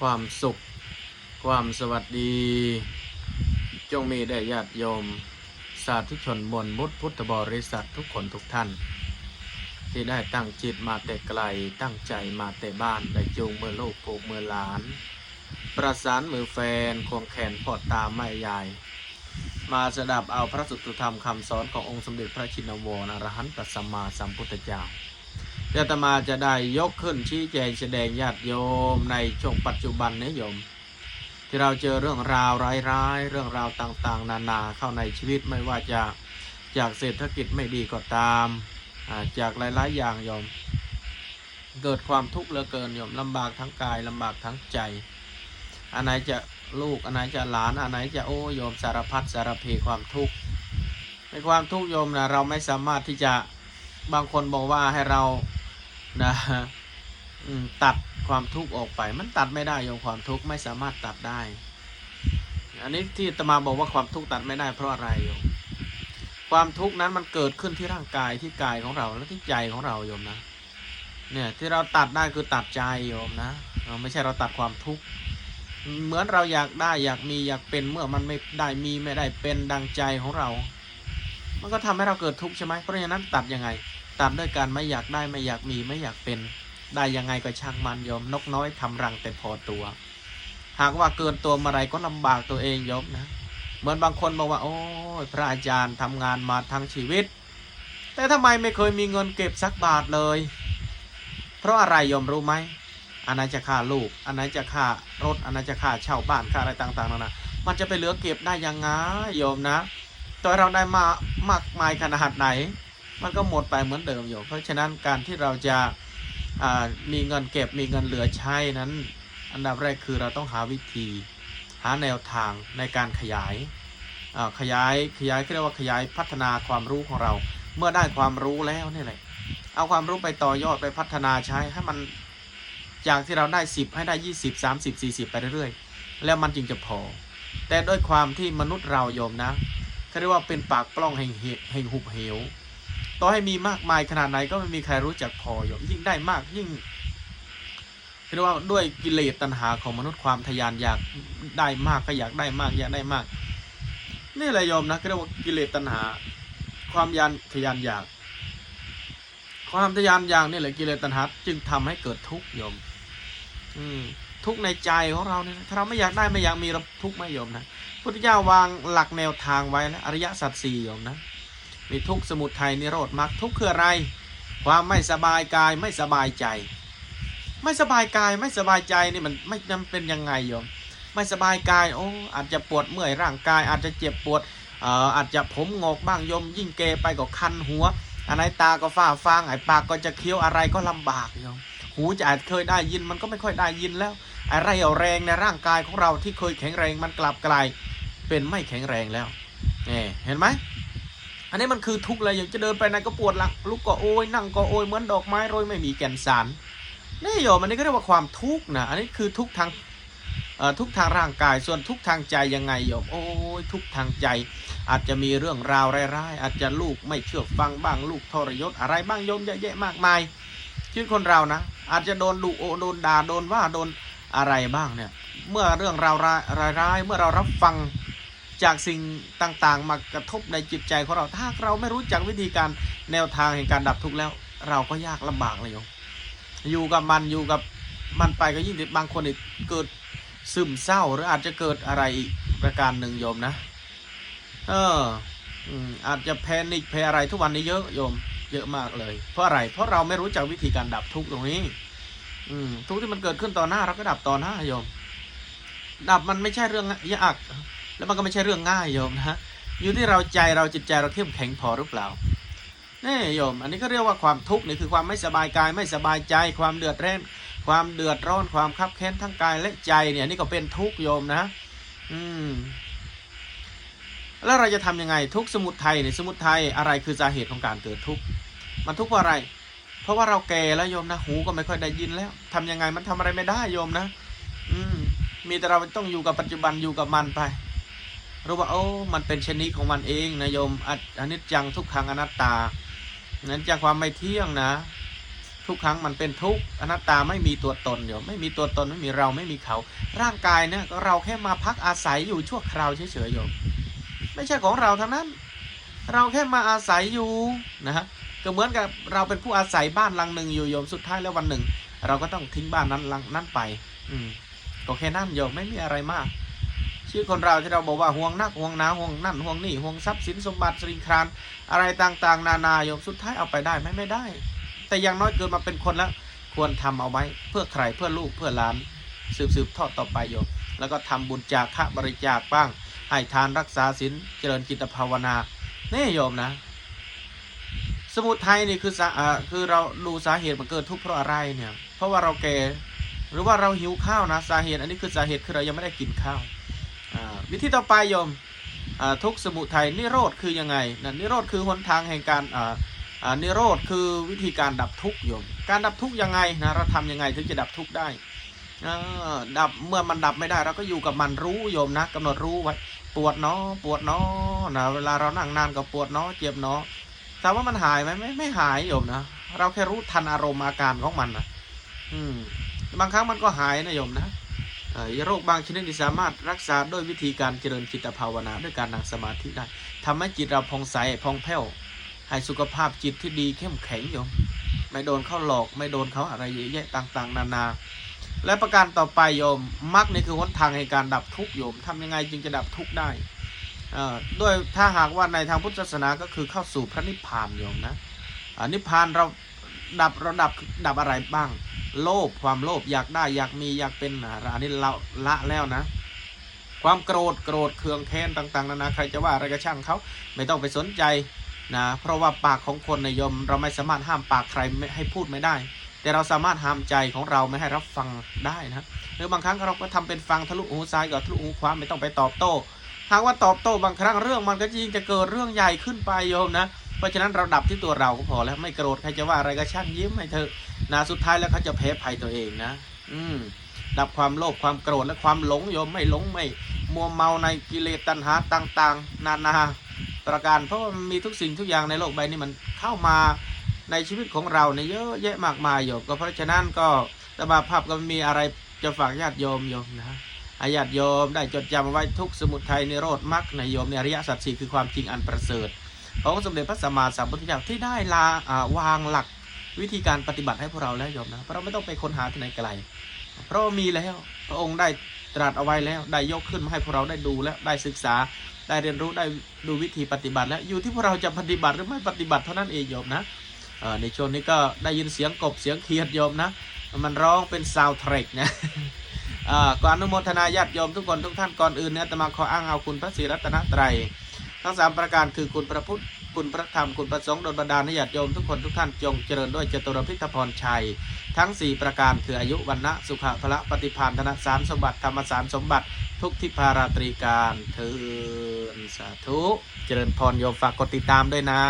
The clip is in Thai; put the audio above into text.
ความสุข ความสวัสดี จงมีแด่ญาติโยม สาธุชนมวลมุตพุทธบริษัททุกคนทุกท่าน ที่ได้ตั้งจิตมาแต่ไกลตั้งใจมาแต่บ้านได้จูงมือลูกผูกมือหลาน ประสานมือแฟนควงแขนพ่อตาแม่ยายมาสดับเอาพระสุตธรรมคำสอนขององค์สมเด็จพระชินวรอรหันตสัมมาสัมพุทธเจ้า ยวอาตมาจะได้ยกขึ้นชี้แจงแสดงญาติโยมในช่วงปัจจุบันนี้โยม ที่เราเจอเรื่องราวร้ายๆ เรื่องราวต่างๆ นานาเข้าในชีวิตไม่ว่าจะจากเศรษฐกิจไม่ดีก็ตาม จากหลายๆอย่างโยม เกิดความทุกข์เหลือเกินโยมลำบากทั้งกายลำบากทั้งใจอันไหนจะลูกอันไหนจะหลานอันไหนจะโอ้โยมสารพัดสารเพความทุกข์ในความทุกข์โยมนะเราไม่สามารถที่จะบางคนบอกว่าให้เรา นะตัดความทุกข์ออกไป มันตัดไม่ได้โยมความทุกข์ไม่สามารถตัดได้ อันนี้ที่ตมาบอกว่าความทุกข์ตัดไม่ได้เพราะอะไรโยมความทุกข์นั้นมันเกิดขึ้นที่ร่างกายที่กายของเราและที่ใจของเราโยมนะ เนี่ยที่เราตัดได้คือตัดใจโยมนะเราไม่ใช่เราตัดความทุกข์เหมือนเราอยากได้อยากมีอยากเป็นเมื่อมันไม่ได้มีไม่ได้เป็นดังใจของเรา มันก็ทำให้เราเกิดทุกข์ใช่ไหมเพราะฉะนั้นตัดยังไง ตัดด้วยการไม่อยากได้ไม่อยากมีไม่อยากเป็น ได้ยังไงก็ช่างมันโยมนกน้อยทำรังแต่พอตัว หากว่าเกินตัวเมื่อไรก็ลำบากตัวเองโยมนะ เหมือนบางคนบอกว่า โอ้ยพระอาจารย์ทำงานมาทั้งชีวิต แต่ทำไมไม่เคยมีเงินเก็บสักบาทเลย เพราะอะไรโยมรู้ไหมอันไหนจะค่าลูก อันไหนจะค่ารถ อันไหนจะค่าเช่าบ้านค่าอะไรต่างๆนั่นนะมันจะไปเหลือเก็บได้ยังไงโยมนะตัวเราได้มามากมายขนาดไหน มันก็หมดไปเหมือนเดิมโยมเพราะฉะนั้นการที่เราจะามีเงินเก็บมีเงินเหลือใช้นั้น อันดับแรกคือเราต้องหาวิธี หาแนวทางในการขยายาขยายขยายเรียกว่าขยายพัฒนาความรู้ของเรา เมื่อได้ความรู้แล้วนี่แหละเอาความรู้ไปต่อยอดไปพัฒนาใช้ให้มันจากที่เราได้ 10 ให้ได้ 20 30 40 ไปเรื่อยๆ แล้วมันจึงจะพอ แต่ด้วยความที่มนุษย์เราโยมนะเขาเรียกว่าเป็นปากปล้องแห่งเหแห่งหุบเหว ต่อให้มีมากมายขนาดไหนก็ไม่มีใครรู้จักพอโยมยิ่งได้มากยิ่งเรียกว่าด้วยกิเลสตัณหาของมนุษย์ความทะยานอยากได้มากก็อยากได้มากอยากได้มากนี่แหละโยมนะเรียกว่ากิเลสตัณหา ความยานทะยานอยาก ความทะยานอยากนี่แหละกิเลสตัณหา จึงทำให้เกิดทุกข์โยมอืมทุกในใจของเราเนี่ยถ้าเราไม่อยากได้ไม่อยากมีเราทุกข์ไม่โยมนะพุทธเจ้าวางหลักแนวทางไว้แล้วอริยสัจสี่โยมนะ มีทุกสมุทัยนิโรธมรรคทุกข์คืออะไร ความไม่สบายกายไม่สบายใจ ไม่สบายกายไม่สบายใจนี่มันไม่จำเป็นยังไงโยมไม่สบายกายโอ้อาจจะปวดเมื่อยร่างกาย อาจจะเจ็บปวดเอ่ออาจจะผมงอกบ้างโยม ยิ่งเกไปก็คันหัวอันไหนตาก็ฝ้าฟางไอ้ปากก็จะเคี้ยวอะไรก็ลำบากโยมหูจะอาจเคยได้ยินมันก็ไม่ค่อยได้ยินแล้วอะไรเอาแรงในร่างกายของเราที่เคยแข็งแรงมันกลับกลายเป็นไม่แข็งแรงแล้วเนี่เห็นไหม อันนี้มันคือทุกข์เลยอย่างจะเดินไปไหนก็ปวดหลังลุกก็โอยนั่งก็โอยเหมือนดอกไม้โรยไม่มีแก่นสารนี่โยมอันนี้ก็เรียกว่าความทุกข์นะอันนี้คือทุกข์ทางทุกทางร่างกายส่วนทุกทางใจยังไงโยมโอ้ยทุกทางใจ อาจจะมีเรื่องราวร้ายๆอาจจะลูกไม่เชื่อฟังบ้างลูกทรยศอะไรบ้างโยมเยอะแยะมากมายชีวิตคนเรานะ อาจจะโดนดุโอโดนด่าโดนว่าโดนอะไรบ้างเนี่ยเมื่อเรื่องราวร้ายๆเมื่อเรารับฟัง จากสิ่งต่างๆ มากระทบในจิตใจของเรา ถ้าเราไม่รู้จักวิธีการแนวทางแห่งการดับทุกข์แล้ว เราก็ยากลำบากเลยโยมอยู่กับมันอยู่กับมันไปก็ยิ่งบางคนอีกเกิดซึมเศร้าหรืออาจจะเกิดอะไรอีกประการหนึ่งโยมนะ เอออาจจะแพนิคแพอะไรทุกวันนี้เยอะโยมเยอะมากเลย เพราะอะไร เพราะเราไม่รู้จักวิธีการดับทุกข์ตรงนี้ อืมทุกข์ที่มันเกิดขึ้นต่อหน้าเราก็ดับต่อหน้าโยม ดับมันไม่ใช่เรื่องยาก แล้วมันก็ไม่ใช่เรื่องง่ายโยมนะอยู่ที่เราใจเราจิตใจเราเข้มแข็งพอหรือเปล่านี่โยม อันนี้ก็เรียกว่าความทุกข์นี่คือความไม่สบายกายไม่สบายใจ ความเดือดร้อนความเดือดร้อนความคับแค้นทั้งกายและใจเนี่ยนี่ก็เป็นทุกข์โยมนะ อืมแล้วเราจะทำยังไงทุกข์สมุทัยเนี่ยสมุทัยอะไรคือสาเหตุของการเกิดทุกข์มันทุกข์เพราะอะไร เพราะว่าเราแก่แล้วโยมนะหูก็ไม่ค่อยได้ยินแล้วทำยังไงมันทำอะไรไม่ได้โยมนะ อืมมีแต่เราต้องอยู่กับปัจจุบันอยู่กับมันไป รู้ว่าโอ้มันเป็นชนิดของมันเองนะโยมออนิจจังทุกขังอนัตตานั้นจากความไม่เที่ยงนะ ทุกครั้งมันเป็นทุกอนัตตาไม่มีตัวตนโยมไม่มีตัวตนไม่มีเราไม่มีเขา ร่างกายเนี่ยก็เราแค่มาพักอาศัยอยู่ชั่วคราวเฉยๆโยมไม่ใช่ของเราทั้งนั้น เราแค่มาอาศัยอยู่นะฮะก็เหมือนกับเราเป็นผู้อาศัยบ้านหลังหนึ่งอยู่โยมสุดท้ายแล้ววันหนึ่ง เราก็ต้องทิ้งบ้านนั้นหลังนั้นไป อืมก็แค่นั้นโยมไม่มีอะไรมาก ชีวิตคนเราที่เราบอกว่าห่วงนักห่วงนาห่วงนั่นห่วงนี่ห่วงทรัพย์สินสมบัติสิริครานอะไรต่างๆ นานาโยมสุดท้ายเอาไปได้ไหมไม่ได้ แต่อย่างน้อยเกิดมาเป็นคนแล้วควรทำเอาไว้เพื่อใครเพื่อลูกเพื่อหลาน สืบสืบทอดต่อไปโยมแล้วก็ทำบุญจากค่าบริจาคบ้าง ให้ทานรักษาศีลเจริญจิตภาวนานี่โยมนะ สมุทัยนี่คือสาอ่คือเราดูสาเหตุมันเกิดทุกข์เพราะอะไรเนี่ย เพราะว่าเราแก่หรือว่าเราหิวข้าวนะสาเหตุ อันนี้คือสาเหตุคือเรายังไม่ได้กินข้าว วิธีต่อไปโยมทุกสมุทัยนิโรธคือยังไงนะนิโรธคือหนทางแห่งการนิโรธคือวิธีการดับทุกข์โยม การดับทุกข์ยังไงนะเราทำยังไงถึงจะดับทุกข์ได้ดับเมื่อมันดับไม่ได้เราก็อยู่กับมันรู้โยมนะกำหนดรู้ไว้ปวดเนาะปวดเนาะนะเวลาเรานั่งนานก็ปวดเนาะเจ็บเนาะถามว่ามันหายไหมไม่ไม่หายโยมนะเราแค่รู้ทันอารมณ์อาการของมันนะอืมบางครั้งมันก็หายนะโยมนะ โรคบางชนิดที่สามารถรักษาด้วยวิธีการเจริญจิตภาวนาด้วยการนั่งสมาธิได้ทำให้จิตเราผ่องใสผ่องแผ้วให้สุขภาพจิตที่ดีเข้มแข็งโยมไม่โดนเขาหลอกไม่โดนเขาอะไรเยอะแยะต่าง ๆ นานา และประการต่อไปโยมมรรคนี่คือหนทางในการดับทุกโยมทำยังไงจึงจะดับทุกได้ด้วยถ้าหากว่าในทางพุทธศาสนาก็คือเข้าสู่พระนิพพานโยมนะนิพพานเราดับเราดับดับอะไรบ้าง โลภความโลภอยากได้อยากมีอยากเป็นอันนี้เราละแล้วนะ ความโกรธโกรธเคืองแค้นต่าง ๆ นานาใครจะว่าอะไรก็ช่างเขาไม่ต้องไปสนใจนะเพราะว่าปากของคนในยม เราไม่สามารถห้ามปากใครไม่ให้พูดไม่ได้ แต่เราสามารถห้ามใจของเราไม่ให้รับฟังได้นะหรือบางครั้งเราก็ทำเป็นฟังทะลุหูซ้ายกับทะลุหูขวาไม่ต้องไปตอบโต้หากว่าตอบโต้บางครั้งเรื่องมันก็ยิ่งจะเกิดเรื่องใหญ่ขึ้นไปโยมนะ เพราะฉะนั้นเราดับที่ตัวเราก็พอแล้วไม่โกรธใครจะว่าอะไรก็ช่างยิ้มให้เถอนะสุดท้ายแล้วเขาจะแพ้ภัยตัวเองนะ อืมดับความโลภความโกรธและความหลงโยมไม่หลงไม่มัวเมาในกิเลสตัณหาต่างๆ นานาประการเพราะมันมีทุกสิ่งทุกอย่างในโลกใบนี้มันเข้ามาในชีวิตของเราเนี่ยเยอะแยะมากมายโยมก็เพราะฉะนั้นก็ตมาภาพก็มีอะไรจะฝากญาติโยมโยมนะอาญาติโยมได้จดจำไว้ทุกสมุทัยในโรธมรรคในโยมในอริยสัจสี่คือความจริงอันประเสริฐ ของสมเด็จพระสัมมาสัมพุทธเจ้าที่ได้ลาวางหลักวิธีการปฏิบัติให้พวกเราแล้วโยมนะเพราะเราไม่ต้องไปค้นหาที่ไหนไกลเพราะมีแล้วพระองค์ได้ตรัสเอาไว้แล้วได้ยกขึ้นมาให้พวกเราได้ดูแล้วได้ศึกษาได้เรียนรู้ได้ดูวิธีปฏิบัติ แล้วอยู่ที่พวกเราจะปฏิบัติหรือไม่ปฏิบัติเท่านั้นเองโยมนะในช่วงนี้ก็ได้ยินเสียงกบเสียงเขียดโยมนะ มันร้องเป็นซาวด์แทร็กนะก่อนอนุโมทนาญาติโยมทุกคนทุกท่านก่อนอื่นเนี่ยตมาขออ้างเอาคุณพระศรีรัตนตรัย ทั้งสามประการคือคุณพระพุทธคุณพระธรรมคุณพระสงฆ์โดนบันดาลให้ญาติโยมทุกคนทุกท่านจงเจริญด้วยจตุรพิธพรชัย ทั้ง 4 ประการคืออายุวันนะสุขะพละปฏิพานธนสารสมบัติธรรมสารสมบัติ ทุกทิพาราตรีการเทินสาธุ เจริญพรโยมฝากกดติดตามด้วยนะ